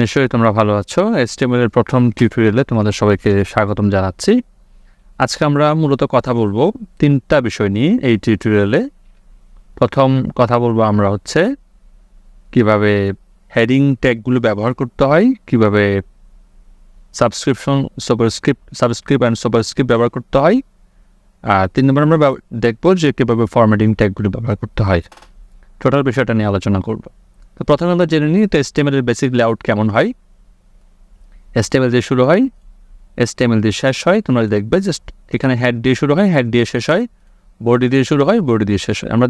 নিশ্চয়ই তোমরা ভালো আছো। এর প্রথম টিউটোরিয়ালে তোমাদের সবাইকে স্বাগতম জানাচ্ছি। আজকে আমরা মূলত কথা বলব তিনটা বিষয় নিয়ে এই টিউটোরিয়ালে প্রথম কথা বলব আমরা হচ্ছে কীভাবে হেডিং ট্যাগগুলো ব্যবহার করতে হয়, কীভাবে subscription superscript subscript and superscript ব্যবহার করতে হয়। আর তিন নম্বর আমরা দেখব যে কীভাবে ফরম্যাটিং ট্যাগগুলো ব্যবহার করতে হয়। টোটাল বিষয়টা নিয়ে আলোচনা করব। তো প্রথমে আমরা জেনে নিই তো এসটিএমএল এর বেসিক লেআউট কেমন হয়। এসটিএমএল দিয়ে শুরু হয়, এসটিএমএল দিয়ে শেষ হয়, তোমরা দেখবে জাস্ট এখানে হেড দিয়ে শুরু হয় হেড দিয়ে শেষ হয় বডি দিয়ে শুরু হয় বডি দিয়ে শেষ হয়। আমরা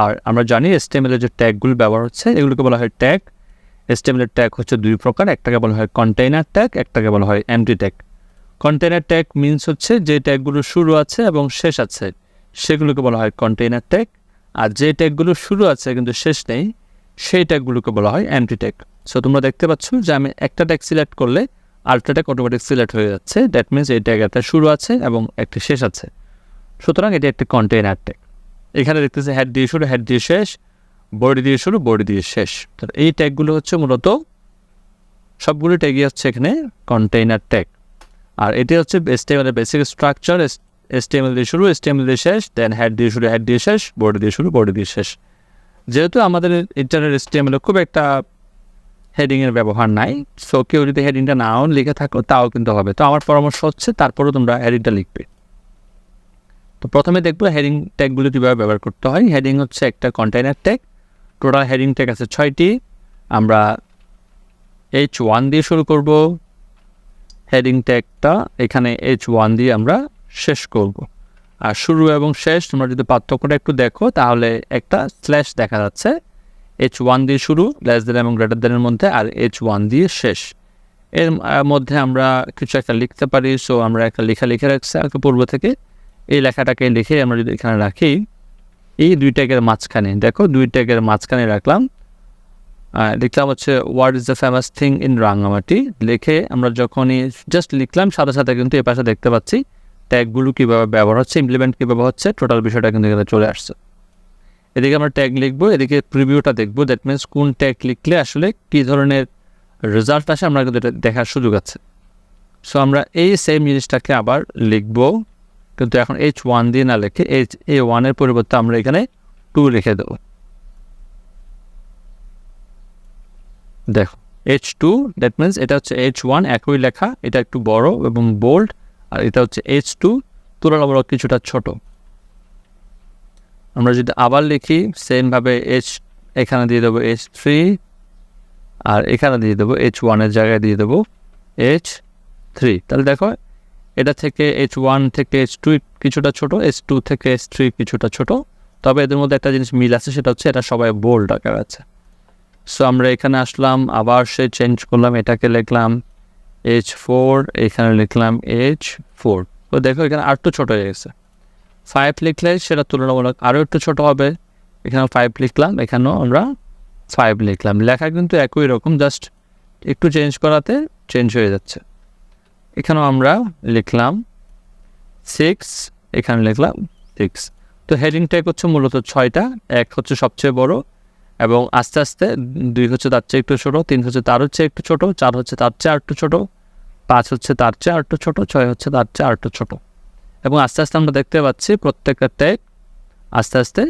আর আমরা জানি এসটিএমএল এর যে ট্যাগগুলো ব্যবহার হচ্ছে, এগুলোকে বলা হয় ট্যাগ এসটিএমএল এর ট্যাগ হচ্ছে দুই প্রকার, একটাকে বলা হয় কন্টেইনার ট্যাগ একটাকে বলা হয় empty tag container tag means হচ্ছে যে ট্যাগগুলো শুরু আছে এবং শেষ আছে, সেগুলোকে বলা হয় কন্টেইনার ট্যাগ আর যে ট্যাগগুলো শুরু আছে কিন্তু শেষ নেই সেই ট্যাগগুলোকে বলা হয় অ্যান্টি ট্যাগ সো তোমরা দেখতে পাচ্ছ যে আমি একটা ট্যাগ সিলেক্ট করলে আরেকটা ট্যাগ অটোমেটিক সিলেক্ট হয়ে যাচ্ছে। দ্যাট মিনস এই ট্যাগ একটা শুরু আছে এবং একটা শেষ আছে। সুতরাং এটি একটি কন্টেইনার ট্যাগ এখানে দেখতেছে হেড দিয়ে শুরু হেড দিয়ে শেষ বডি দিয়ে শুরু বডি দিয়ে শেষ। তো এই ট্যাগগুলো হচ্ছে মূলত সবগুলো ট্যাগই হচ্ছে এখানে কন্টেইনার ট্যাগ আর এটি হচ্ছে এসটিএমএল বেসিক স্ট্রাকচার এসটিএমএল দিয়ে শুরু এসটিএমএল দিয়ে শেষ দেন হেড দিয়ে শুরু হেড দিয়ে শেষ বডি দিয়ে শুরু বডি দিয়ে শেষ। যেহেতু আমাদের ইন্টারনেট এসটিএমএল খুব একটা হেডিংয়ের ব্যবহার নাই সো কেউ যদি হেডিংটা নাও লিখে থাকো, তাও কিন্তু হবে। তো আমার পরামর্শ হচ্ছে তারপরেও তোমরা হেডিংটা লিখবে। তো প্রথমে দেখব হেডিং ট্যাগগুলো কীভাবে ব্যবহার করতে হয়। হেডিং হচ্ছে একটা container tag total heading tag আছে ছয়টি। আমরা এইচ ওয়ান দিয়ে শুরু করব। হেডিং ট্যাগটা এখানে এইচ ওয়ান দিয়ে আমরা শেষ করব। আর শুরু এবং শেষ, তোমরা যদি পার্থক্যটা একটু দেখো, তাহলে একটা স্ল্যাশ দেখা যাচ্ছে। এইচ ওয়ান দিয়ে শুরু লেস দেন এবং গ্রেটার দেনের মধ্যে, আর এইচ ওয়ান দিয়ে শেষ। এর মধ্যে আমরা কিছু একটা লিখতে পারি সো আমরা একটা লেখা লিখে রাখছি আগে পূর্ব থেকে। এই লেখাটাকে লিখে আমরা যদি এখানে রাখি, এই দুই ট্যাগের মাঝখানে, দেখো, দুই ট্যাগের মাঝখানে রাখলাম। লিখলাম হচ্ছে what is the famous thing in Rangamati লিখে আমরা যখনই জাস্ট লিখলাম, সাথে সাথে কিন্তু এ পাশে দেখতে পাচ্ছি ট্যাগগুলো কীভাবে ব্যবহার হচ্ছে ইমপ্লিমেন্ট কীভাবে হচ্ছে টোটাল বিষয়টা কিন্তু এখানে চলে আসছে। এদিকে আমরা ট্যাগ লিখব, এদিকে প্রিভিউটা দেখব দ্যাট মিনস কোন ট্যাগ লিখলে আসলে কী ধরনের রেজাল্ট আসে আমরা কিন্তু এটা দেখার সুযোগ আছে। সো আমরা এই সেম জিনিসটাকে আবার লিখব, কিন্তু এখন এইচ ওয়ান দিয়ে না লিখে এইচ এ ওয়ানের পরিবর্তে আমরা এখানে টু লিখে দেবো। দেখো এইচ টু দ্যাট মিনস এটা হচ্ছে এইচ ওয়ান একই লেখা, এটা একটু বড় এবং বোল্ড আর এটা হচ্ছে এইচ টু তুলনামূলক কিছুটা ছোট। আমরা যদি আবার লিখি সেমভাবে এইচ এখানে দিয়ে দেবো এইচ থ্রি আর এখানে দিয়ে দেবো এইচ ওয়ানের জায়গায় দিয়ে দেবো এইচ থ্রি তাহলে দেখো, এটা থেকে এইচ ওয়ান থেকে এইচ টু কিছুটা ছোট এইচ টু থেকে এইচ থ্রি কিছুটা ছোট। তবে এদের মধ্যে একটা জিনিস মিল আছে, সেটা হচ্ছে এটা সবাই বোল্ড আকার আছে। সো আমরা এখানে আসলাম, আবার সে চেঞ্জ করলাম, এটাকে লিখলাম এইচ ফোর এখানে লিখলাম এইচ ফোর তো দেখো এখানে আর একটু ছোটো হয়ে গেছে। ফাইভ লিখলে সেটা তুলনামূলক আরও একটু ছোট হবে। এখানে ফাইভ লিখলাম, এখানেও আমরা ফাইভ লিখলাম। লেখা কিন্তু একই রকম জাস্ট একটু চেঞ্জ করাতে চেঞ্জ হয়ে যাচ্ছে। এখানেও আমরা লিখলাম সিক্স এখানে লিখলাম সিক্স তো হেডিং ট্যাগ হচ্ছে মূলত ছয়টা, এক হচ্ছে সবচেয়ে বড় এবং আস্তে আস্তে দুই হচ্ছে তার চেয়ে একটু ছোটো, তিন হচ্ছে তার হচ্ছে একটু ছোটো, চার হচ্ছে তার চেয়ে আর একটু ছোটো। পাঁচ হচ্ছে তার চেয়ে আর একটু ছোটো, ছয় হচ্ছে তার চেয়ে আর একটু ছোটো। এবং আস্তে আস্তে আমরা দেখতে পাচ্ছি প্রত্যেকটা ট্যাগ আস্তে আস্তে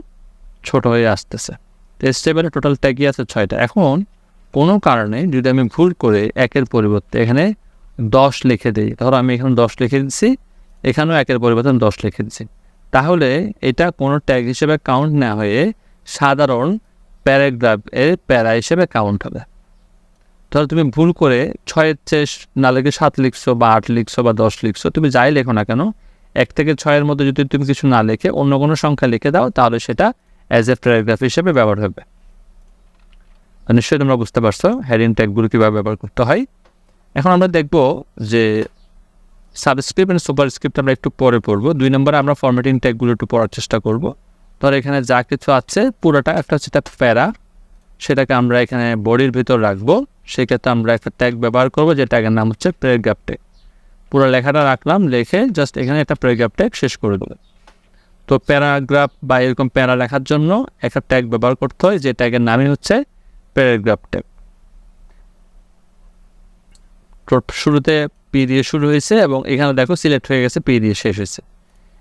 ছোট হয়ে আসতেছে। তো স্টেবেলে টোটাল ট্যাগই আছে ছয়টা। এখন কোনো কারণে যদি আমি ভুল করে একের পরিবর্তে এখানে দশ লিখে দিই, ধরো আমি এখানে দশ লিখে দিচ্ছি এখানেও একের পরিবর্তে আমি দশ লিখে দিচ্ছি তাহলে এটা কোনো ট্যাগ হিসেবে কাউন্ট না হয়ে সাধারণ প্যারাগ্রাফ এর প্যারা হিসেবে কাউন্ট হবে। ধরো তুমি ভুল করে ছয়ের চেয়ে না লিখে সাত লিখছো বা আট লিখছো বা দশ লিখছো, তুমি যাই লেখো না কেন, এক থেকে ছয়ের মধ্যে যদি তুমি কিছু না লিখে, অন্য কোনো সংখ্যা লিখে দাও, তাহলে সেটা অ্যাজ এ প্যারাগ্রাফ হিসেবে ব্যবহার হবে। নিশ্চয়ই তোমরা বুঝতে পারছ হেডিং ট্যাগগুলো কীভাবে ব্যবহার করতে হয়। এখন আমরা দেখব যে সাবস্ক্রিপ্ট অ্যান্ড সুপার স্ক্রিপ্ট আমরা একটু পরে পড়ব। দুই নম্বরে আমরা ফরম্যাটিং ট্যাগগুলো একটু পড়ার চেষ্টা করব। ধর এখানে যা কিছু আছে, পুরোটা, একটা হচ্ছে প্যারা সেটাকে আমরা এখানে বডির ভিতর রাখব। সেক্ষেত্রে আমরা একটা ট্যাগ ব্যবহার করব, যে ট্যাগের নাম হচ্ছে প্যারাগ্রাফ ট্যাগ পুরো লেখাটা রাখলাম লিখে জাস্ট এখানে একটা প্যারাগ্রাফ ট্যাগ শেষ করে দেবো। তো প্যারাগ্রাফ বা এরকম প্যারা লেখার জন্য একটা ট্যাগ ব্যবহার করতে হয়, যে ট্যাগের নামই হচ্ছে প্যারাগ্রাফ ট্যাগ শুরুতে পি দিয়ে শুরু হয়েছে এবং এখানে দেখো সিলেক্ট হয়ে গেছে পি দিয়ে শেষ হয়েছে।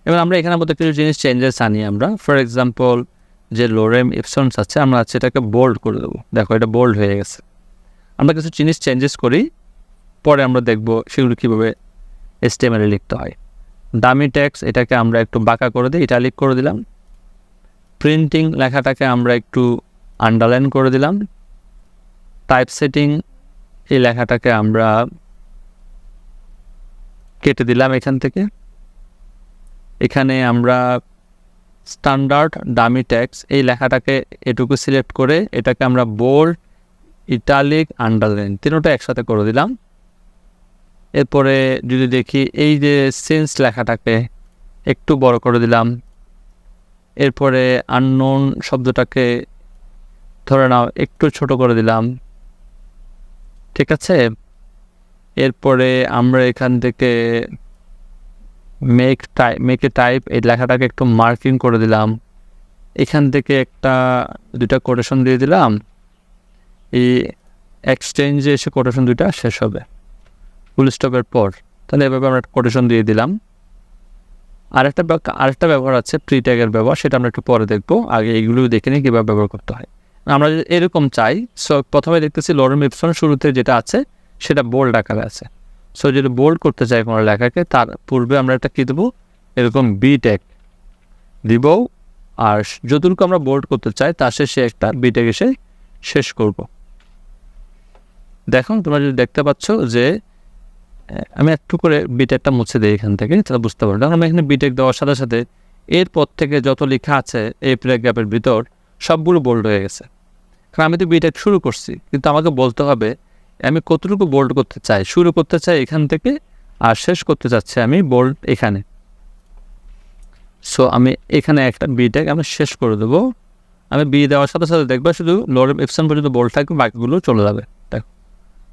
এবার আমরা এখানে মধ্যে কিছু জিনিস চেঞ্জেস আনি আমরা। ফর এক্সাম্পল যে লোরেম ইপসন্স আছে, আমরা সেটাকে বোল্ড করে দেবো। দেখো, এটা বোল্ড হয়ে গেছে। আমরা কিছু জিনিস চেঞ্জেস করি, পরে আমরা দেখব সেগুলো কীভাবে এস্টেমেলে লিখতে হয়। দামি ট্যাক্স এটাকে আমরা একটু বাঁকা করে দিই ইটালিক করে দিলাম। প্রিন্টিং লেখাটাকে আমরা একটু আন্ডারলাইন করে দিলাম। টাইপ সেটিং এই লেখাটাকে আমরা কেটে দিলাম এখান থেকে। এখানে আমরা স্ট্যান্ডার্ড ডামি ট্যাক্স এই লেখাটাকে এটুকু সিলেক্ট করে এটাকে আমরা বোল্ড ইটালিক আন্ডারলাইন তিনোটা একসাথে করে দিলাম। এরপরে যদি দেখি এই যে সেন্স লেখাটাকে একটু বড় করে দিলাম। এরপরে আননোন শব্দটাকে ধরে নাও, একটু ছোট করে দিলাম। ঠিক আছে? এরপরে আমরা এখান থেকে মেক টাইপ মেকে টাইপ এই লেখাটাকে একটু মার্কিং করে দিলাম। এখান থেকে একটা দুটা কোটেশন দিয়ে দিলাম। এই এক্সচেঞ্জে এসে কোটেশন দুইটা শেষ হবে। ফুল স্টপের পর। তাহলে এভাবে আমরা কোটেশন দিয়ে দিলাম। আরেকটা আরেকটা ব্যবহার আছে প্রি ট্যাগের ব্যবহার, সেটা আমরা একটু পরে দেখব। আগে এগুলো দেখে নিই কীভাবে ব্যবহার করতে হয়। আমরা যদি এরকম চাই সো প্রথমে দেখতেছি লরেম ইপসন শুরুতে যেটা আছে, সেটা বোল্ড আকারে আছে। সো যদি বোল্ড করতে চাই কোনো লেখাকে, তার পূর্বে আমরা একটা কী দেবো? এরকম বি ট্যাগ দিব। আর যতটুকু আমরা বোল্ড করতে চাই, তার শেষে একটা বি এসে শেষ করব। দেখো তোমরা যদি দেখতে পাচ্ছ যে আমি একটু করে বিটেকটা মুছে দিই এখান থেকে, তাহলে বুঝতে পারব। কারণ আমি এখানে বিটেক দেওয়ার সাথে সাথে এরপর থেকে যত লেখা আছে এই প্যারাগ্রাফের ভিতর, সবগুলো বোল্ড হয়ে গেছে। কারণ আমি তো বিটেক শুরু করছি, কিন্তু আমাকে বলতে হবে আমি কতটুকু বোল্ড করতে চাই? শুরু করতে চাই এখান থেকে আর শেষ করতে চাচ্ছি আমি বোল্ড এখানে। সো আমি এখানে একটা বিটেক আমি শেষ করে দেবো। আমি বি দেওয়ার সাথে সাথে দেখব শুধু লোরেম এপসন পর্যন্ত বোল্ড থাকবে, বাকিগুলো চলে যাবে। দেখো,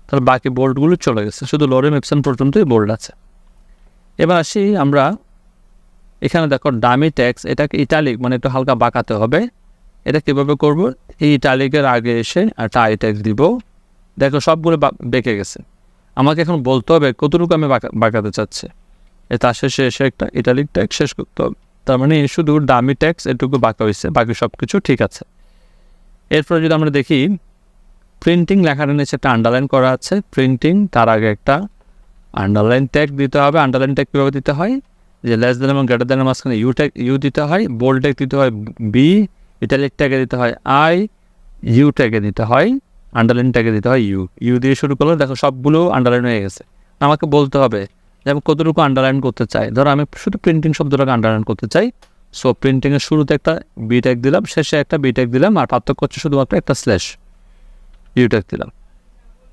তাহলে বাকি বোল্টগুলো চলে গেছে। শুধু লোরেম এপসন পর্যন্তই বোল্ড আছে। এবার আসি আমরা এখানে দেখো ডামি ট্যাক্স এটাকে ইটালিক মানে একটু হালকা বাঁকাতে হবে। এটা কীভাবে করব? এই ইটালিকের আগে এসে একটা আই ট্যাক্স দিব। দেখো সবগুলো বেঁকে গেছে। আমাকে এখন বলতে হবে কতটুকু আমি বাঁকা- বাঁকাতে চাচ্ছি। এ তার শেষে এসে একটা ইটালিক ট্যাক্স শেষ করতে হবে। তার মানে শুধু দামি ট্যাক্স এটুকু বাঁকা হয়েছে, বাকি সব কিছু ঠিক আছে। এরপরে যদি আমরা দেখি প্রিন্টিং লেখাটা নিচে একটা আন্ডারলাইন করা আছে। প্রিন্টিং তার আগে একটা আন্ডারলাইন ট্যাগ দিতে হবে। আন্ডারলাইন ট্যাগ কীভাবে দিতে হয়? যে লেস দেন এবং গ্রেটার দেনের মাঝখানে ইউ ট্যাগ ইউ দিতে হয়। বোল্ড ট্যাগ দিতে হয় বি ইটালিক ট্যাগে দিতে হয় আই ইউ ট্যাগে দিতে হয়। আন্ডারলাইন ট্যাগে দিতে হয় ইউ ইউ দিয়ে শুরু করলে দেখো সবগুলো আন্ডারলাইন হয়ে গেছে। আমাকে বলতে হবে যে আমি কতটুকু আন্ডারলাইন করতে চাই। ধরো আমি শুধু প্রিন্টিং শব্দটাকে আন্ডারলাইন করতে চাই। সো প্রিন্টিংয়ের শুরুতে একটা বি ট্যাগ দিলাম, শেষে একটা বি ট্যাগ দিলাম, আর পার্থক্য হচ্ছে শুধুমাত্র একটা স্ল্যাশ ইউটেক দিলাম।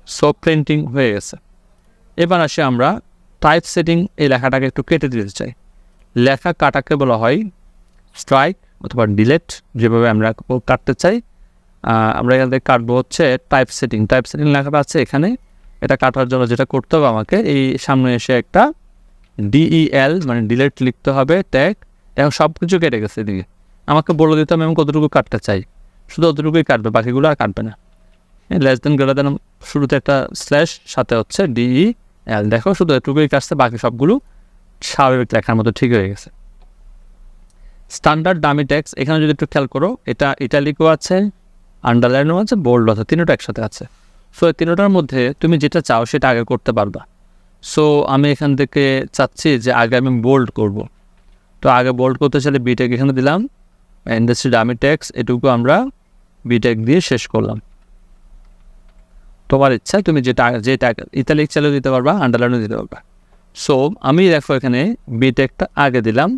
সো প্রিন্টিং হয়ে গেছে। এবার আসে আমরা টাইপ সেটিং এই লেখাটাকে একটু কেটে দিতে চাই। লেখা কাটাকে বলা হয় স্ট্রাইক অথবা ডিলেট যেভাবে আমরা কাটতে চাই। আমরা এখান থেকে কাটবো হচ্ছে টাইপ সেটিং টাইপ সেটিং লেখাটা আছে এখানে। এটা কাটার জন্য যেটা করতে হবে আমাকে, এই সামনে এসে একটা ডিইএল মানে ডিলেট লিখতে হবে ট্যাগ এখন সব কিছু কেটে গেছে এদিকে। আমাকে বলে দিতে হবে আমি কতটুকু কাটতে চাই। শুধু অতটুকুই কাটবে, বাকিগুলো আর কাটবে না। লেস দেন গ্রেটার দেন শুরুতে একটা স্ল্যাশ সাথে হচ্ছে ডিই এল দেখো, শুধু এটুকুই কাটছে, বাকি সবগুলো স্বাভাবিক লেখার মতো ঠিক হয়ে গেছে। স্ট্যান্ডার্ড ডামি ট্যাক্স এখানে যদি একটু খেয়াল করো, এটা ইটালিকও আছে আন্ডারলাইনও আছে বোল্ড আছে তিনটা একসাথে আছে। সো এই তিনটার মধ্যে তুমি যেটা চাও সেটা আগে করতে পারবা। সো আমি এখান থেকে চাচ্ছি যে আগে আমি বোল্ড করব। তো আগে বোল্ড করতে চাইলে বিটেক এখানে দিলাম। ইন্ডাস্ট্রি ডামি ট্যাক্স এটুকু আমরা বিটেক দিয়ে শেষ করলাম। তোমার ইচ্ছা, তুমি যে টাকা ইতালিক চালেও দিতে পারবা আন্ডারলাইনও দিতে পারবা। সো আমি দেখো এখানে বিটেকটা আগে দিলাম।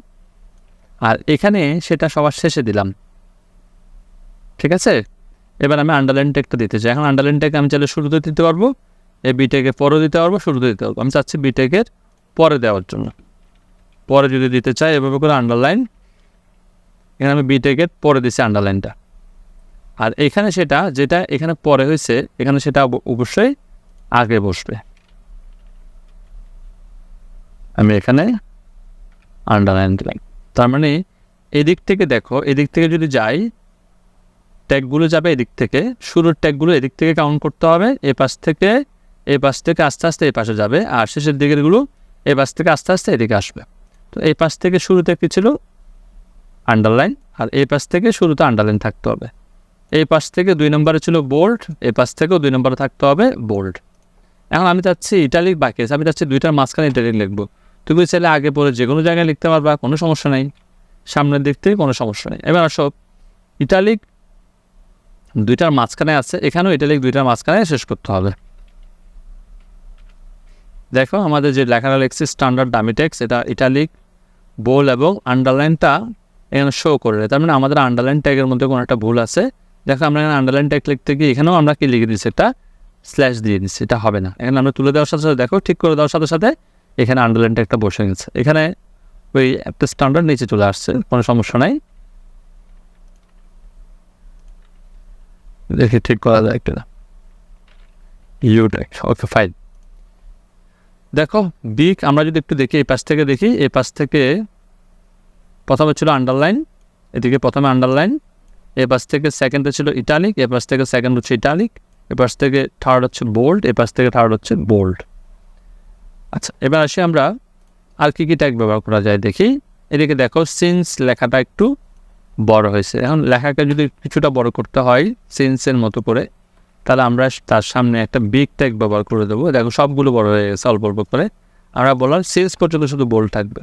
আর এখানে সেটা সবার শেষে দিলাম। ঠিক আছে? এবার আমি আন্ডারলাইন টেকটা দিতে চাই। এখন আন্ডারলাইন টেক আমি চাইলে শুরুতে দিতে পারব, এই বিটেকে পরে দিতে পারব, শুরুতে দিতে পারব। আমি চাচ্ছি বিটেকের পরে দেওয়ার জন্য। পরে যদি দিতে চাই, এভাবে করে আন্ডারলাইন এখানে আমি বিটেকের পরে দিচ্ছি আন্ডারলাইনটা আর এখানে সেটা, যেটা এখানে পরে হয়েছে, এখানে সেটা অব- অবশ্যই আগে বসবে। আমি এখানে আন্ডারলাইন দিলাম। তার মানে এদিক থেকে দেখো, এদিক থেকে যদি যাই ট্যাগগুলো যাবে এদিক থেকে। শুরুর ট্যাগগুলো এদিক থেকে কাউন্ট করতে হবে। এ পাশ থেকে এই পাশ থেকে আস্তে আস্তে এই পাশে যাবে। আর শেষের দিকেরগুলো এই পাশ থেকে আস্তে আস্তে এদিকে আসবে। তো এই পাশ থেকে শুরুতে কী ছিল? আন্ডারলাইন আর এই পাশ থেকে শুরুতে আন্ডারলাইন থাকতে হবে। এই পাশ থেকে দুই নম্বরে ছিল বোল্ড এই পাশ থেকেও দুই নম্বরে থাকতে হবে বোল্ড এখন আমি চাচ্ছি ইটালিক বাকি আমি চাচ্ছি দুইটার মাঝখানে ইটালিক লিখব। তুমি চাইলে আগে পরে যে কোনো জায়গায় লিখতে পারবা, কোনো সমস্যা নেই। সামনের দিক থেকে কোনো সমস্যা নেই। এবার আসো। ইটালিক দুইটার মাঝখানে আছে, এখানেও ইটালিক দুইটার মাঝখানে শেষ করতে হবে। দেখো আমাদের যে লেখাটা লিখছি স্ট্যান্ডার্ড ডামিটেক্স এটা ইটালিক বোল এবং আন্ডারলাইনটা এখানে শো করে। তার মানে আমাদের আন্ডারলাইন ট্যাগের মধ্যে কোনো একটা ভুল আছে। দেখো আমরা এখানে আন্ডারলাইন ট্যাগ লিখতে গিয়ে এখানেও আমরা কি লিখে দিচ্ছি একটা স্ল্যাশ দিয়ে দিচ্ছি এটা হবে না। এখানে আমরা তুলে দেওয়ার সাথে সাথে, দেখো ঠিক করে দেওয়ার সাথে সাথে এখানে আন্ডারলাইন ট্যাগটা বসে গেছে। এখানে ওই একটা স্ট্যান্ডার্ড নিচে চলে আসছে, কোনো সমস্যা নাই। দেখি ঠিক করা যায় একটা ইউ ট্যাগ ওকে ফাইন দেখো বিগ আমরা যদি একটু দেখি এই পাশ থেকে দেখি এই পাশ থেকে প্রথমে ছিল আন্ডারলাইন এদিকে প্রথমে আন্ডারলাইন এ পাশ থেকে সেকেন্ডে ছিল ইটালিক এ পাশ থেকে সেকেন্ড হচ্ছে ইটালিক এ পাশ থেকে থার্ড হচ্ছে বোল্ড এ পাশ থেকে থার্ড হচ্ছে বোল্ড আচ্ছা এবার আসি আমরা আর কী কী ট্যাগ ব্যবহার করা যায় দেখি এদিকে দেখো সিন্স লেখাটা একটু বড় হয়েছে। এখন লেখাকে যদি কিছুটা বড় করতে হয় সিন্সের মতো করে, তাহলে আমরা তার সামনে একটা বিগ ট্যাগ ব্যবহার করে দেবো। দেখো সবগুলো বড় হয়ে গেছে অল্প অল্প করে। আমরা বলার সিন্স পর্যন্ত শুধু বোল্ড থাকবে।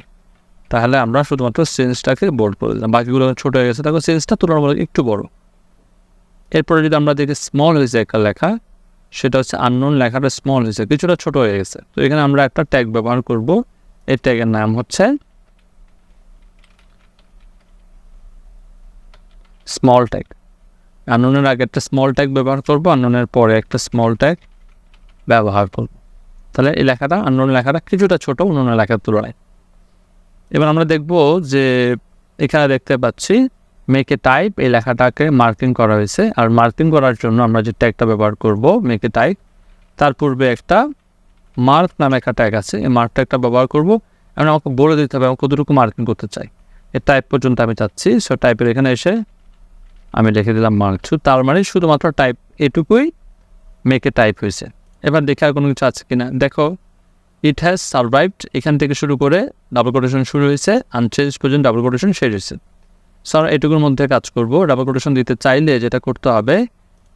তাহলে আমরা শুধুমাত্র সেন্সটাকে বোল্ড করে দিলাম। বাকিগুলো ছোটো হয়ে গেছে। দেখো সেন্সটা তুলনামূলক একটু বড়। এরপরে যদি আমরা দেখি স্মল হয়েছে একটা লেখা, সেটা হচ্ছে আননোন লেখাটা স্মল হয়েছে, কিছুটা ছোট হয়ে গেছে। তো এখানে আমরা একটা ট্যাগ ব্যবহার করব। এই ট্যাগের নাম হচ্ছে স্মল ট্যাগ আননোনের আগে একটা স্মল ট্যাগ ব্যবহার করব আননোনের পরে একটা স্মল ট্যাগ ব্যবহার করব। তাহলে এই লেখাটা আননোন লেখাটা কিছুটা ছোটো অন্য লেখার তুলনায়। এবার আমরা দেখব যে এখানে দেখতে পাচ্ছি মেকে টাইপ এই লেখাটাকে মার্কিং করা হয়েছে। আর মার্কিং করার জন্য আমরা যে ট্যাগটা ব্যবহার করব মেকে টাইপ তার পূর্বে একটা মার্ক নামে একটা ট্যাগ আছে। এই মার্ক ট্যাগটা ব্যবহার করব। এবং আমাকে বলে দিতে হবে আমি কতটুকু মার্কিং করতে চাই। এই টাইপ পর্যন্ত আমি চাচ্ছি সো টাইপের এখানে এসে আমি লিখে দিলাম মার্ক টু তার মানে শুধুমাত্র টাইপ এটুকুই মেকে টাইপ হয়েছে। এবার দেখে আর কোনো কিছু আছে কিনা। দেখো ইট হ্যাজ সার্ভাইভড এখান থেকে শুরু করে ডাবল কোটেশন শুরু হয়েছে আনচেঞ্জ পর্যন্ত ডাবল কোটেশন শেষ হয়েছে। স্যার এটুকুর মধ্যে কাজ করব। ডাবল কোটেশন দিতে চাইলে যেটা করতে হবে,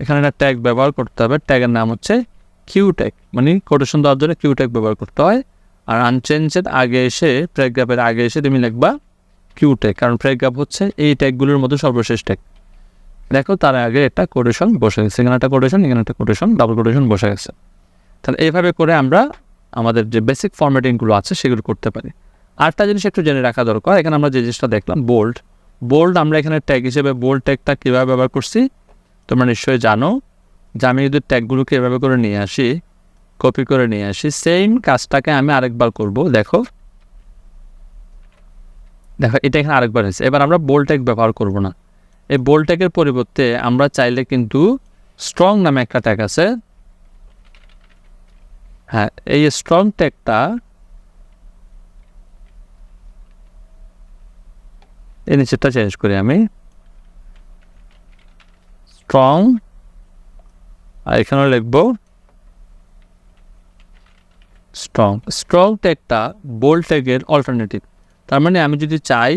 এখানে একটা ট্যাগ ব্যবহার করতে হবে। ট্যাগের নাম হচ্ছে কিউ ট্যাগ মানে কোটেশন দেওয়ার জন্য কিউ ট্যাগ ব্যবহার করতে হয়। আর আনচেঞ্জের আগে এসে প্রেগ্রাফের আগে এসে তুমি লিখবা কিউ ট্যাগ কারণ প্রেগ্রাফ হচ্ছে এই ট্যাগগুলোর মধ্যে সর্বশেষ ট্যাগ দেখো তার আগে একটা কোটেশন বসে গেছে। এখানে একটা কোটেশন এখানে একটা কোটেশন ডাবল কোটেশন বসে গেছে। তাহলে এইভাবে করে আমরা আমাদের যে বেসিক ফরম্যাটিংগুলো আছে সেগুলো করতে পারি। আরেকটা জিনিস একটু জেনে রাখা দরকার, এখানে আমরা যে জিনিসটা দেখলাম বোল্ড বোল্ড আমরা এখানে ট্যাগ হিসেবে বোল্ড ট্যাগটা কীভাবে ব্যবহার করছি, তোমরা নিশ্চয়ই জানো যে আমি যদি ট্যাগগুলোকে এভাবে করে নিয়ে আসি কপি করে নিয়ে আসি সেম কাজটাকে আমি আরেকবার করব, দেখো। দেখো, এটা এখানে আরেকবার হয়েছে। এবার আমরা বোল্ড ট্যাগ ব্যবহার করব না। এই বোল্ড ট্যাগের পরিবর্তে আমরা চাইলে কিন্তু স্ট্রং নামে একটা ট্যাগ আছে। হ্যাঁ এই স্ট্রং ট্যাগটা এই নিচেরটা চেঞ্জ করি আমি। স্ট্রং আর এখানেও লিখব স্ট্রং স্ট্রং ট্যাগটা বোল্ড ট্যাগের অল্টারনেটিভ তার মানে আমি যদি চাই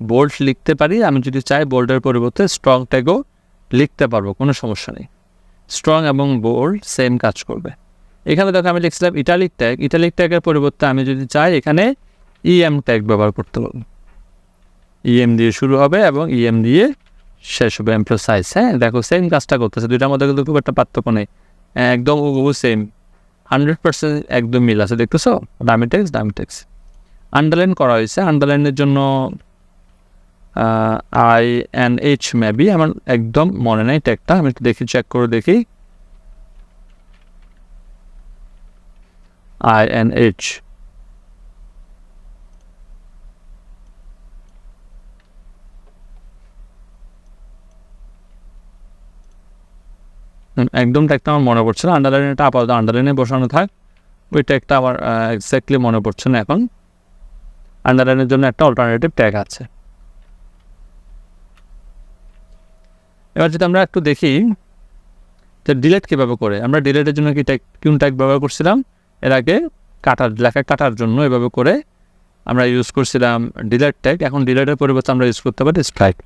বোল্ড লিখতে পারি, আমি যদি চাই বোল্ডের পরিবর্তে স্ট্রং ট্যাগও লিখতে পারব, কোনো সমস্যা নেই। স্ট্রং এবং বোল্ড সেম কাজ করবে। এখানে দেখো আমি লিখছিলাম ইটালিক ট্যাগ ইটালিক ট্যাগের পরিবর্তে আমি যদি চাই এখানে ইএম ট্যাগ ব্যবহার করতে পারব ইএম দিয়ে শুরু হবে এবং ইএম দিয়ে শেষ হবে এমপ্লোসাইজ হ্যাঁ? দেখো সেম কাজটা করতেছে, দুইটার মধ্যে কিন্তু খুব একটা পার্থক্য নেই। একদম ও সেম হান্ড্রেড পার্সেন্ট একদম মিল আছে, দেখতেছো? ডামিটেক্স ডামিটেক্স আন্ডারলাইন করা হয়েছে আন্ডারলাইনের জন্য আই এন এইচ মেবি আমার একদম মনে নেই ট্যাগটা আমি একটু দেখি চেক করে দেখি। আই এন এইচ একদম ট্যাগটা আমার মনে পড়ছে না আন্ডারলাইনটা আপাতত আন্ডারলাইনে বসানো থাক। ওই ট্যাগটা আমার এক্স্যাক্টলি মনে পড়ছে না এখন। আন্ডারলাইনের জন্য একটা অল্টারনেটিভ ট্যাগ আছে। এবার যদি আমরা একটু দেখি তো ডিলেট কীভাবে করে, আমরা ডিলেটের জন্য কি ট্যাগ কোন ট্যাগ ব্যবহার করছিলাম? এর আগে কাটার, লেখা কাটার জন্য এভাবে করে আমরা ইউজ করছিলাম ডিলেট ট্যাগ এখন ডিলেটের পরিবর্তে আমরা ইউজ করতে পারি স্ট্রাইক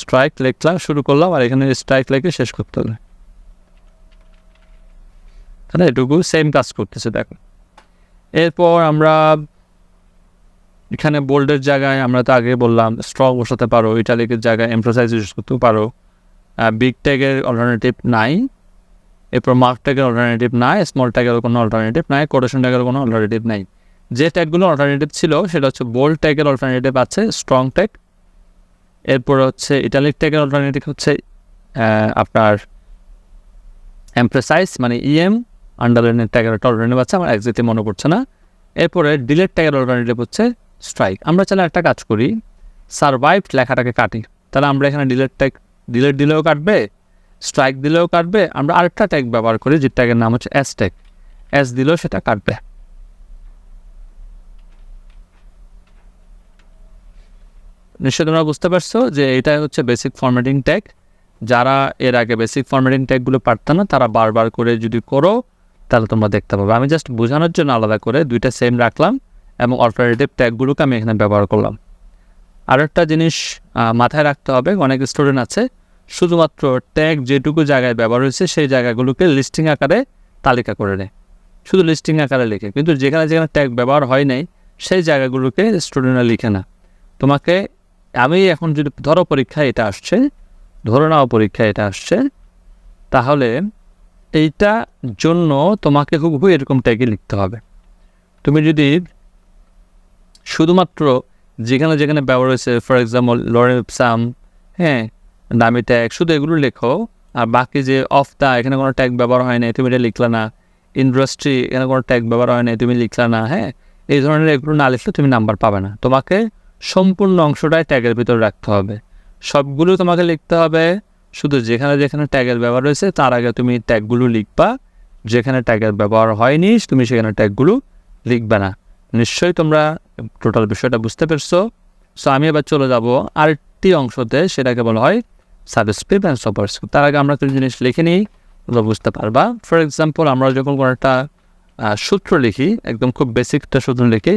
স্ট্রাইক লিখলাম শুরু করলাম আর এখানে স্ট্রাইক লেখে শেষ করতে হবে। তাহলে এটুকু সেম কাজ করতেছে, দেখো। এরপর আমরা এখানে বোল্ডের জায়গায় আমরা তো আগে বললাম স্ট্রং বসাতে পারো ইটালিকের জায়গায় এমপ্রোসাইজ ইউজ করতেও পারো। বিগ ট্যাগের অল্টারনেটিভ নাই, এরপর মার্ক ট্যাগের অল্টারনেটিভ নাই স্মল ট্যাগেরও কোনো অল্টারনেটিভ নাই কোটেশন ট্যাগের কোনো অল্টারনেটিভ নাই। যে ট্যাগগুলো অল্টারনেটিভ ছিল, সেটা হচ্ছে বোল্ড ট্যাগের অল্টারনেটিভ আছে স্ট্রং ট্যাগ এরপর হচ্ছে ইটালিক ট্যাগের অল্টারনেটিভ হচ্ছে আপনার এমপ্রেসাইজ মানে ইএম আন্ডারলাইনের ট্যাগের একটা অল্টারনেটিভ আছে, আমার একজাক্টলি মনে পড়ছে না। এরপরে ডিলেট ট্যাগের অল্টারনেটিভ হচ্ছে স্ট্রাইক আমরা চাইলে একটা কাজ করি সারভাইভড লেখাটাকে কাটি। তাহলে আমরা এখানে ডিলেট ট্যাগ ডিলেট দিলেও কাটবে স্ট্রাইক দিলেও কাটবে। আমরা আরেকটা ট্যাগ ব্যবহার করি, যে ট্যাগের নাম হচ্ছে এস ট্যাগ এস দিলেও সেটা কাটবে। নিশ্চয়ই তোমরা বুঝতে পারছ যে এটা হচ্ছে বেসিক ফরম্যাটিং ট্যাগ যারা এর আগে বেসিক ফরম্যাটিং ট্যাগগুলো পারতো না, তারা বারবার করে যদি করো, তাহলে তোমরা দেখতে পাবে। আমি জাস্ট বোঝানোর জন্য আলাদা করে দুইটা সেম রাখলাম। এবং অল্টারনেটিভ ট্যাগগুলোকে আমি এখানে ব্যবহার করলাম। আর একটা জিনিস মাথায় রাখতে হবে, অনেক স্টুডেন্ট আছে, শুধুমাত্র ট্যাগ যেটুকু জায়গায় ব্যবহার হয়েছে, সেই জায়গাগুলোকে লিস্টিং আকারে তালিকা করে নেয়। শুধু লিস্টিং আকারে লিখে, কিন্তু যেখানে যেখানে ট্যাগ ব্যবহার হয় নাই, সেই জায়গাগুলোকে স্টুডেন্টরা লিখে না। তোমাকে, আমি এখন যদি, ধরো পরীক্ষায় এটা আসছে, ধরে নাও পরীক্ষায় এটা আসছে, তাহলে এইটা জন্য তোমাকে হুবহু এরকম ট্যাগে লিখতে হবে। তুমি যদি শুধুমাত্র যেখানে যেখানে ব্যবহার হয়েছে ফর এক্সাম্পল লরেপসাম হ্যাঁ দামি ট্যাগ শুধু এগুলো লেখো। আর বাকি যে অফ দা এখানে কোনো ট্যাগ ব্যবহার হয় না তুমি এটা লিখলা না। ইন্ডাস্ট্রি এখানে কোনো ট্যাগ ব্যবহার হয় না তুমি লিখলা না হ্যাঁ। এই ধরনের এগুলো না লিখলে তুমি নাম্বার পাবে না। তোমাকে সম্পূর্ণ অংশটাই ট্যাগের ভিতর রাখতে হবে। সবগুলো তোমাকে লিখতে হবে। শুধু যেখানে যেখানে ট্যাগের ব্যবহার হয়েছে, তার আগে তুমি ট্যাগগুলো লিখবা। যেখানে ট্যাগের ব্যবহার হয়নি, তুমি সেখানে ট্যাগগুলো লিখবে না। নিশ্চয়ই তোমরা টোটাল বিষয়টা বুঝতে পেরেছ। সো আমি এবার চলে যাব আরেকটি অংশতে, সেটাকে বলা হয় সাবস্ক্রিপ্ট অ্যান্ড সুপারস্ক্রিপ্ট তার আগে আমরা কিছু জিনিস লিখে নিই, তোমরা বুঝতে পারবা। ফর এক্সাম্পল আমরা যখন কোনো একটা সূত্র লিখি, একদম খুব বেসিক একটা সূত্র লিখি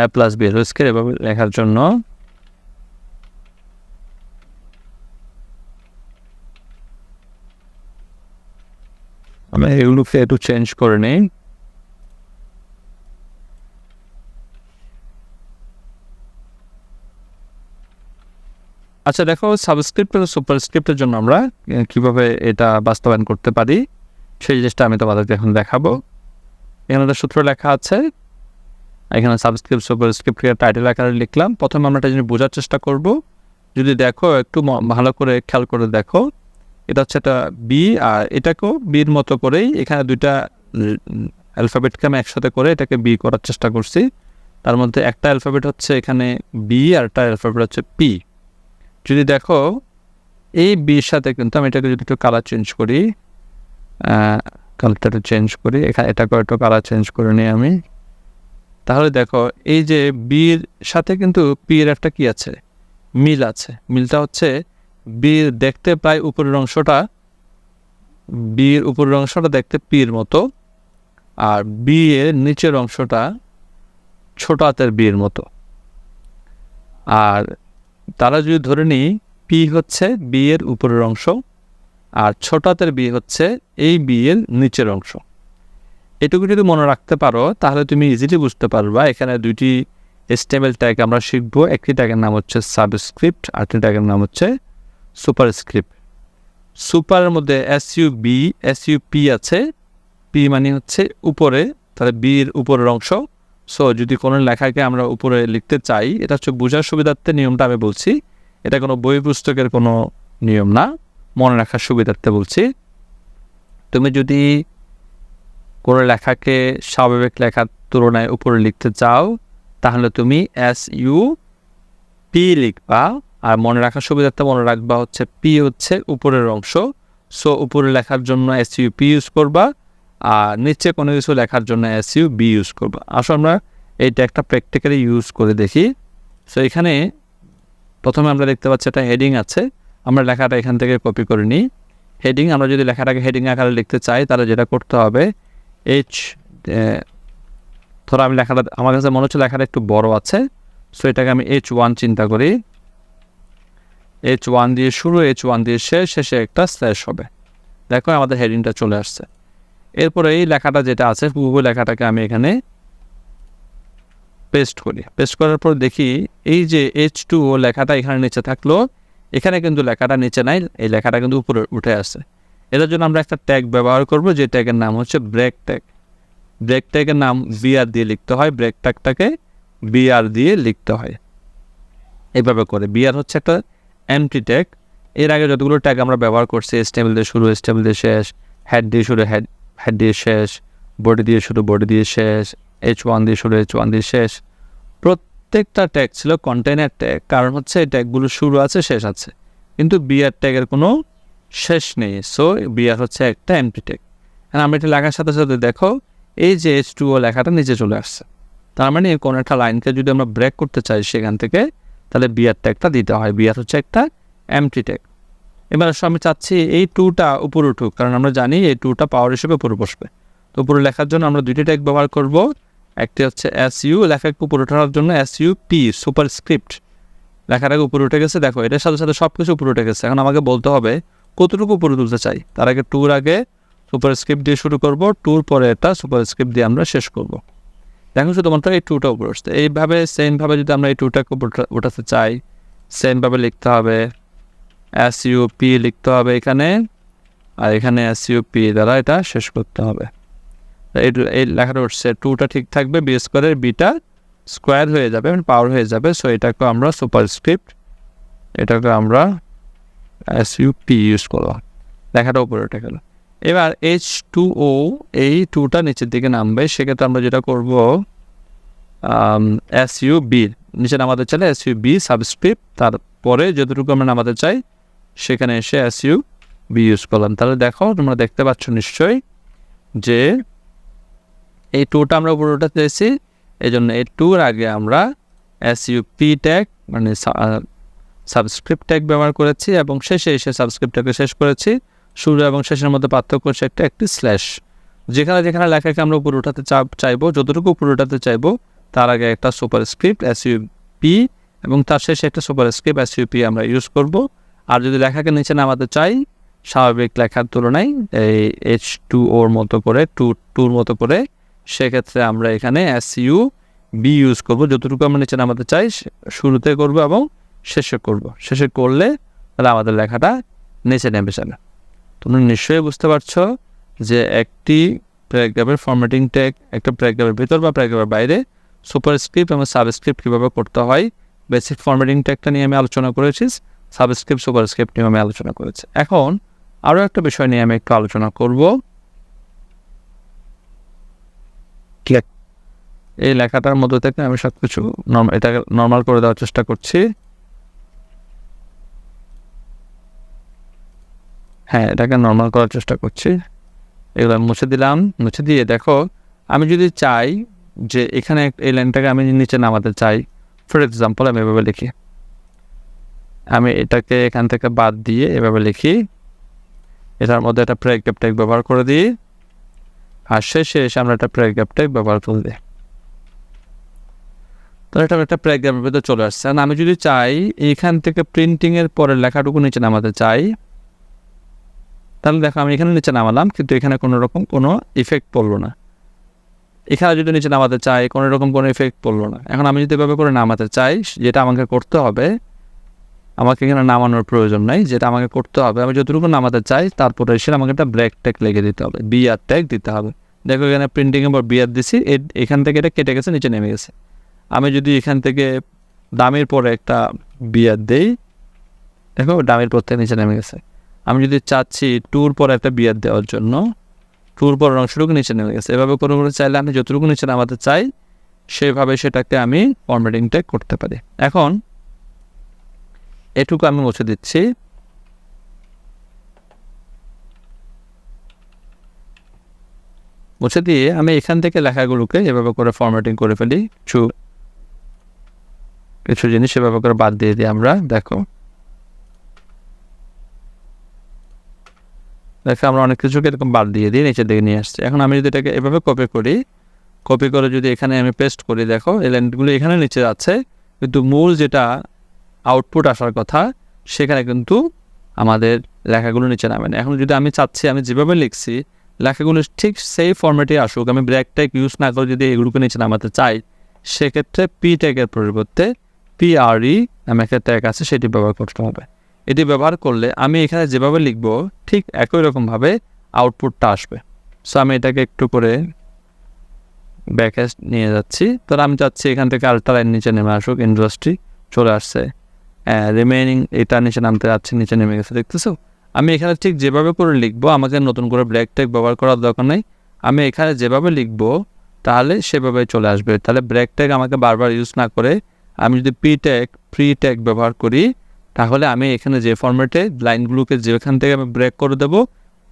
A plus B whole square এভাবে লেখার জন্য। আমি এগুলোকে একটু চেঞ্জ করে নিই। আচ্ছা দেখো সাবস্ক্রিপ্ট এবং সুপারস্ক্রিপ্টের জন্য আমরা কীভাবে এটা বাস্তবায়ন করতে পারি, সেই জিনিসটা আমি তোমাদেরকে এখন দেখাবো। এখানে একটা সূত্র লেখা আছে, এখানে সাবস্ক্রিপ্ট সুপারস্ক্রিপ্ট টাইটেল আকারে লিখলাম। প্রথমে আমরা একটা জিনিস বোঝার চেষ্টা করব, যদি দেখো একটু ভালো করে খেয়াল করে দেখো। এটা হচ্ছে একটা বি আর এটাকেও বির মতো করেই এখানে দুইটা অ্যালফাবেটকে আমি একসাথে করে এটাকে বি করার চেষ্টা করছি। তার মধ্যে একটা অ্যালফাবেট হচ্ছে এখানে বি আর একটা অ্যালফাবেট হচ্ছে পি যদি দেখো, এই বির সাথে কিন্তু আমি এটাকে যদি একটু কালার চেঞ্জ করি কালারটা একটু চেঞ্জ করি এখানে এটাকে একটু কালার চেঞ্জ করে নিই আমি। তাহলে দেখো, এই যে বির সাথে কিন্তু পি এর একটা কি আছে? মিল আছে। মিলটা হচ্ছে বির দেখতে প্রায় উপরের অংশটা, বির উপরের অংশটা দেখতে পির মতো, আর বি এর নিচের অংশটা ছোট হাতের বিয়ের মতো। আর তারা যদি ধরে নিই, পি হচ্ছে বিয়ের উপরের অংশ, আর ছোট হাতের বি হচ্ছে এই বিয়ের নিচের অংশ। এটুকু যদি মনে রাখতে পারো, তাহলে তুমি ইজিলি বুঝতে পারবা, এখানে দুইটি স্টেবল ট্যাগ আমরা শিখব। একটি ট্যাগের নাম হচ্ছে সাবস্ক্রিপ্ট আরেকটি ট্যাগের নাম হচ্ছে সুপারস্ক্রিপ্ট। সুপারের মধ্যে S U B S U P আছে। পি মানে হচ্ছে উপরে, তাহলে বির উপরের অংশ। সো যদি কোনো লেখাকে আমরা উপরে লিখতে চাই, এটা হচ্ছে বোঝার সুবিধার্থে নিয়মটা আমি বলছি। এটা কোনো বই পুস্তকের কোনো নিয়ম না, মনে রাখার সুবিধার্থে বলছি। তুমি যদি কোনো লেখাকে স্বাভাবিক লেখার তুলনায় উপরে লিখতে চাও, তাহলে তুমি এস ইউ পি লিখবা। আর মনে রাখার সুবিধার্থে মনে রাখবা হচ্ছে পি হচ্ছে উপরের অংশ। সো উপরে লেখার জন্য এস ইউ পি ইউজ করবা, আর নিচে কোনো কিছু লেখার জন্য এস ইউ বি ইউজ করবা। আসো আমরা এইটা একটা প্র্যাকটিক্যালি ইউজ করে দেখি। সো এখানে প্রথমে আমরা দেখতে পাচ্ছি একটা হেডিং আছে। আমরা লেখাটা এখান থেকে কপি করে নিই। হেডিং আমরা যদি লেখাটাকে হেডিং আকারে লিখতে চাই, তাহলে যেটা করতে হবে এইচ ধরো আমি লেখাটা, আমার কাছে মনে হচ্ছে লেখাটা একটু বড় আছে। সো এটাকে আমি এইচ ওয়ান চিন্তা করি। এইচ ওয়ান দিয়ে শুরু এইচ ওয়ান দিয়ে শেষ, শেষে একটা স্ল্যাশ হবে। দেখো আমাদের হেডিংটা চলে আসছে। এরপরে এই লেখাটা যেটা আছে, হুবহু লেখাটাকে আমি এখানে পেস্ট করি। পেস্ট করার পর দেখি এই যে এইচ টু ও লেখাটা এখানে নিচে থাকল, এখানে কিন্তু লেখাটা নিচে নাই, এই লেখাটা কিন্তু উপরে উঠে আসে এটার জন্য আমরা একটা ট্যাগ ব্যবহার করব, যে ট্যাগের নাম হচ্ছে ব্রেক ট্যাগ ব্রেক ট্যাগের নাম বিআর দিয়ে লিখতে হয় ব্রেক ট্যাগটাকে বিআর দিয়ে লিখতে হয়। এইভাবে করে। বিআর হচ্ছে একটা এমটি ট্যাগ এর আগে যতগুলো ট্যাগ আমরা ব্যবহার করছি স্টেবল দিয়ে শুরু স্টেবল দিয়ে শেষ হেড দিয়ে শুরু হেড হেড দিয়ে শেষ বডি দিয়ে শুরু বডি দিয়ে শেষ এইচ ওয়ান দিয়ে শুরু এইচ ওয়ান দিয়ে শেষ। প্রত্যেকটা ট্যাগ ছিল কন্টেনার ট্যাগ কারণ হচ্ছে এই ট্যাগগুলো শুরু আছে, শেষ আছে। কিন্তু বিআর ট্যাগের কোনো শেষ নেই সো বিআর হচ্ছে একটা এমটি ট্যাগ আমরা এটা লেখার সাথে সাথে দেখো, এই যে এইচ টু ও লেখাটা নিচে চলে আসছে। তার মানে কোনো একটা লাইনকে যদি আমরা ব্রেক করতে চাই সেখান থেকে তাহলে বিআর ট্যাগটা দিতে হয়। বিআর হচ্ছে একটা এমটি ট্যাগ এবার আমি চাচ্ছি এই টুটা উপরে উঠুক, কারণ আমরা জানি এই টুটা পাওয়ার হিসেবে উপরে বসবে। তো উপরে লেখার জন্য আমরা দুইটি ট্যাগ ব্যবহার করব। একটি হচ্ছে এস ইউ লেখাকে উপরে ওঠানোর জন্য S U P superscript লেখাটাকে উপরে উঠে গেছে, দেখো, এটার সাথে সাথে সব কিছু উপরে উঠে গেছে। এখন আমাকে বলতে হবে, কতটুকু উপরে তুলতে চাই? তার আগে ট্যুর আগে সুপার স্ক্রিপ্ট দিয়ে শুরু করব ট্যুর পরে এটা সুপার স্ক্রিপ্ট দিয়ে আমরা শেষ করব। দেখো শুধুমাত্র এই টুটা উপরে উঠছে এইভাবে সেমভাবে যদি আমরা এই টুটাকে উঠাতে চাই সেমভাবে লিখতে হবে এস ইউ পি লিখতে হবে এখানে, আর এখানে এস ইউ পি দ্বারা এটা শেষ করতে হবে। এই এই লেখাটা উঠছে টুটা ঠিক থাকবে বি স্কোয়ারের বিটা স্কোয়ার হয়ে যাবে মানে পাওয়ার হয়ে যাবে সো এটাকে আমরা সুপার স্ক্রিপ্ট এটাকে আমরা এস ইউ পি ইউজ করব। লেখাটা উপরে উঠে গেল। এবার এইচ টু ও এই টুটা নিচের দিকে নামবে, সেক্ষেত্রে আমরা যেটা করব এস ইউ বি নিচে নামাতে চাইলে এস ইউ বি সাবস্ক্রিপ্ট তারপরে যতটুকু আমরা নামাতে চাই, সেখানে এসে এস ইউ বি ইউজ করলাম। তাহলে দেখো, তোমরা দেখতে পাচ্ছ নিশ্চয়ই যে এই টুটা আমরা উপরে উঠাতে চাইছি এই জন্য এই টুর আগে আমরা এস ইউ পি ট্যাগ মানে সাবস্ক্রিপ্ট ট্যাগ ব্যবহার করেছি, এবং শেষে এসে সাবস্ক্রিপ্টটাকে শেষ করেছি। শুরু এবং শেষের মধ্যে পার্থক্য হচ্ছে একটা, একটি স্ল্যাশ যেখানে যেখানে লেখাকে আমরা উপরে উঠাতে চা চাইব, যতটুকু উপরে উঠাতে চাইব, তার আগে একটা superscript S U P এবং তার শেষে একটা superscript S U P আমরা ইউজ করব। আর যদি লেখাকে নিচে নামাতে চাই, স্বাভাবিক লেখার তুলনায় এই এইচ টু ওর মতো করে টু টুর মতো করে, সেক্ষেত্রে আমরা এখানে এস ইউ বি ইউজ করব। যতটুকু আমরা নিচে নামাতে চাই, শুরুতে করব এবং শেষে করব। শেষে করলে তাহলে আমাদের লেখাটা নিচে নেমে যাবে। তোমরা নিশ্চয়ই বুঝতে পারছ যে একটি প্যারাগ্রাফের ফরম্যাটিং ট্যাগ একটা প্যারাগ্রাফের ভিতর বা প্যারাগ্রাফের বাইরে সুপার স্ক্রিপ্ট এবং সাবস্ক্রিপ্ট কীভাবে করতে হয় বেসিক ফরম্যাটিং ট্যাগটা নিয়ে আমি আলোচনা করেছি সাবস্ক্রিপ্ট সুপার স্ক্রিপ্ট নিয়ে আমি আলোচনা করেছি। এখন আরও একটা বিষয় নিয়ে আমি একটু আলোচনা করব। এই লেখাটার মধ্যে থেকে আমি সব কিছু এটাকে নর্মাল করে দেওয়ার চেষ্টা করছি। হ্যাঁ এটাকে নর্মাল করার চেষ্টা করছি। এগুলো মুছে দিলাম। মুছে দিয়ে দেখো, আমি যদি চাই যে এখানে এই লাইনটাকে আমি নিচে নামাতে চাই ফর এক্সাম্পল আমি এভাবে লিখি। আমি এটাকে এখান থেকে বাদ দিয়ে এভাবে লিখি। এটার মধ্যে একটা প্যারাগ্রাফ ট্যাগ ব্যবহার করে দিই। আর শেষে এসে আমরা একটা প্যারাগ্রাফ ট্যাগ ব্যবহার করে দিই। তো এটা একটা প্যারাগ্রাফের ভিতরে চলে আসছে। আমি যদি চাই এখান থেকে প্রিন্টিংয়ের পরে লেখাটুকু নিচে নামাতে চাই তাহলে দেখো আমি এখানে নিচে নামালাম, কিন্তু এখানে কোনো রকম কোনো ইফেক্ট পড়ল না। এখানে যদি নিচে নামাতে চাই, কোনো রকম কোনো ইফেক্ট পড়ল না। এখন আমি যদি এভাবে করে নামাতে চাই, যেটা আমাকে করতে হবে, আমাকে এখানে নামানোর প্রয়োজন নাই, যেটা আমাকে করতে হবে, আমি যতটুকু নামাতে চাই, তারপরে এসে আমাকে একটা ব্রেক ট্যাগ লেগে দিতে হবে বিয়ার ট্যাগ দিতে হবে। দেখো এখানে প্রিন্টিংয়ের পর বিয়ার দিছি এখান থেকে এটা কেটে গেছে, নিচে নেমে গেছে। আমি যদি এখান থেকে দামের পরে একটা বিয়ার দেই, দেখো দামের পর থেকে নিচে নেমে গেছে। আমি যদি চাচ্ছি ট্যুর পর একটা বিয়ার দেওয়ার জন্য ট্যুর পর অংশটুকু নিচে নেমে গেছে। এভাবে করে করে চাইলে আমি যতটুকু নিচে নামাতে চাই, সেভাবে সেটাকে আমি ফরম্যাটিংটা করতে পারি। এখন, এটুকু আমি মুছে দিচ্ছি। মুছে দিয়ে আমি এখান থেকে লেখাগুলোকে এভাবে করে ফর্মেটিং করে ফেলি। চু কিছু জিনিস এভাবে করে বাদ দিয়ে দিই আমরা, দেখো। দেখো আমরা অনেক কিছুকে এরকম বাদ দিয়ে দিই নিচের দিকে নিয়ে আসছি। এখন আমি যদি এটাকে এভাবে কপি করি কপি করে যদি এখানে আমি পেস্ট করি, দেখো এই লাইনগুলো এখানে নিচে যাচ্ছে, কিন্তু মূল যেটা আউটপুট আসার কথা, সেখানে কিন্তু আমাদের লেখাগুলো নিচে নামে না। এখন যদি আমি চাচ্ছি, আমি যেভাবে লিখছি, লেখাগুলো ঠিক সেই ফর্মেটে আসুক, আমি ব্র্যাক ট্যাগ ইউজ না করে যদি এগুলোকে নিচে নামাতে চাই, সেক্ষেত্রে পি ট্যাগের পরিবর্তে পি আর ই নামে একটা ট্যাগ আছে, সেটি ব্যবহার করতে হবে। এটি ব্যবহার করলে আমি এখানে যেভাবে লিখব, ঠিক একই রকমভাবে আউটপুটটা আসবে। সো আমি এটাকে একটু করে ব্যাকে নিয়ে যাচ্ছি। তো আমি চাচ্ছি এখান থেকে আলট্রা নিচে নেমে আসুক ইন্ডাস্ট্রি চলে আসছে। রিমেইনিং এটা নিচে নামতে যাচ্ছে, নিচে নেমে গেছে, দেখতেছো? আমি এখানে ঠিক যেভাবে করে লিখব, আমাকে নতুন করে ব্র্যাক ট্যাগ ব্যবহার করার দরকার নেই। আমি এখানে যেভাবে লিখব, তাহলে সেভাবে চলে আসবে। তাহলে ব্র্যাক ট্যাগ আমাকে বারবার ইউজ না করে আমি যদি পি ট্যাগ প্রি ট্যাগ ব্যবহার করি তাহলে আমি এখানে যে ফর্মেটে লাইনগুলোকে যেখান থেকে আমি ব্রেক করে দেবো,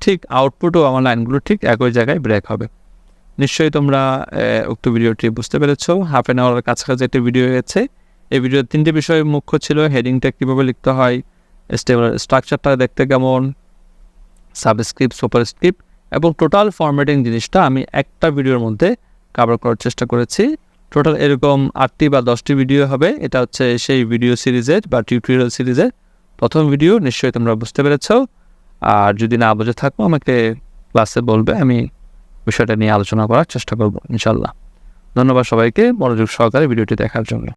ঠিক আউটপুটও আমার লাইনগুলো ঠিক একই জায়গায় ব্রেক হবে। নিশ্চয়ই তোমরা উক্ত ভিডিওটি বুঝতে পেরেছ। হাফ অ্যান আওয়ারের কাছাকাছি একটি ভিডিও হয়েছে। এই ভিডিওর তিনটি বিষয় মুখ্য ছিল হেডিংটা কীভাবে লিখতে হয় স্টেবল স্ট্রাকচারটা দেখতে কেমন সাবস্ক্রিপ্ট সুপারস্ক্রিপ্ট এবং টোটাল ফরম্যাটিং জিনিসটা আমি একটা ভিডিওর মধ্যে কভার করার চেষ্টা করেছি। টোটাল এরকম আটটি বা দশটি ভিডিও হবে। এটা হচ্ছে সেই ভিডিও সিরিজের বা টিউটোরিয়াল সিরিজের প্রথম ভিডিও নিশ্চয়ই তোমরা বুঝতে পেরেছ। আর যদি না বুঝে থাকো, আমাকে ক্লাসে বলবে, আমি বিষয়টা নিয়ে আলোচনা করার চেষ্টা করব ইনশাল্লাহ ধন্যবাদ সবাইকে। মনোযোগ সহকারে ভিডিওটি দেখার জন্য।